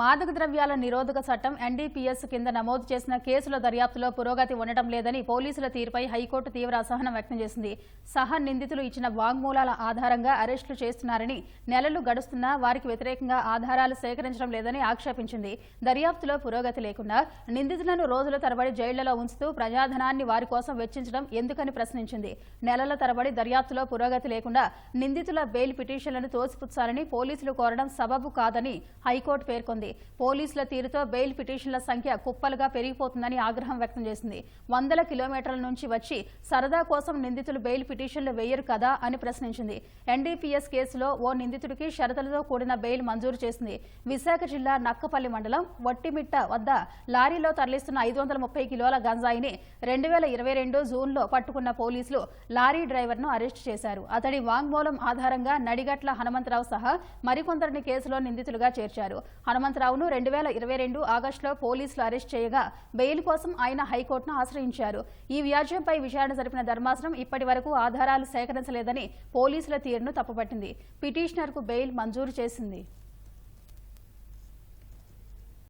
మాదక ద్రవ్యాల నిరోధక చట్టం ఎన్డీపీఎస్ కింద నమోదు చేసిన కేసుల దర్యాప్తులో పురోగతి ఉండటం లేదని పోలీసుల తీరుపై హైకోర్టు తీవ్ర అసహనం వ్యక్తం చేసింది. సహా నిందితులు ఇచ్చిన వాంగ్మూలాల ఆధారంగా అరెస్టులు చేస్తున్నారని నెలలు గడుస్తున్నా వారికి వ్యతిరేకంగా ఆధారాలు సేకరించడం లేదని ఆక్షేపించింది. దర్యాప్తులో పురోగతి లేకుండా నిందితులను రోజుల తరబడి జైళ్ళలో ఉంచుతూ ప్రజాధనాన్ని వారి కోసం వెచ్చించడం ఎందుకని ప్రశ్నించింది. నెలల తరబడి దర్యాప్తులో పురోగతి లేకుండా నిందితుల బెయిల్ పిటిషన్లను తోసిపుచ్చాలని పోలీసులు కోరడం సబబు కాదని హైకోర్టు పేర్కొంది. పోలీసుల తీరుతో బెయిల్ పిటిషన్ల సంఖ్య కుప్పలుగా పెరిగిపోతుందని ఆగ్రహం వ్యక్తం చేసింది. వందల కిలోమీటర్ల నుంచి వచ్చి సరదా కోసం నిందితులు బెయిల్ పిటిషన్లు వేయరు కదా అని ప్రశ్నించింది. ఎన్డీపీఎస్ కేసులో ఓ నిందితుడికి షరతులతో కూడిన బెయిల్ మంజూరు చేసింది. విశాఖ జిల్లా నక్కపల్లి మండలం వట్టిమిట్ట వద్ద లారీలో తరలిస్తున్న ఐదు వందల ముప్పై కిలోల గంజాయిని రెండు వేల ఇరవై రెండు జూన్లో పట్టుకున్న పోలీసులు లారీ డ్రైవర్ను అరెస్టు చేశారు. అతడి వాంగ్మూలం ఆధారంగా నడిగట్ల హనుమంతరావు సహా మరికొందరిని కేసులో నిందితులుగా చేర్చారు. హనుమంతరావును రెండు వేల ఇరవై రెండు ఆగస్టులో పోలీసులు అరెస్ట్ చేయగా బెయిల్ కోసం ఆయన హైకోర్టును ఆశ్రయించారు. ఈ వ్యాజ్యంపై విచారణ జరిపిన ధర్మాసనం ఇప్పటి వరకు ఆధారాలు సేకరించలేదని పోలీసుల తీరును తప్పుపట్టింది. పిటిషనర్కు బెయిల్ మంజూరు చేసింది.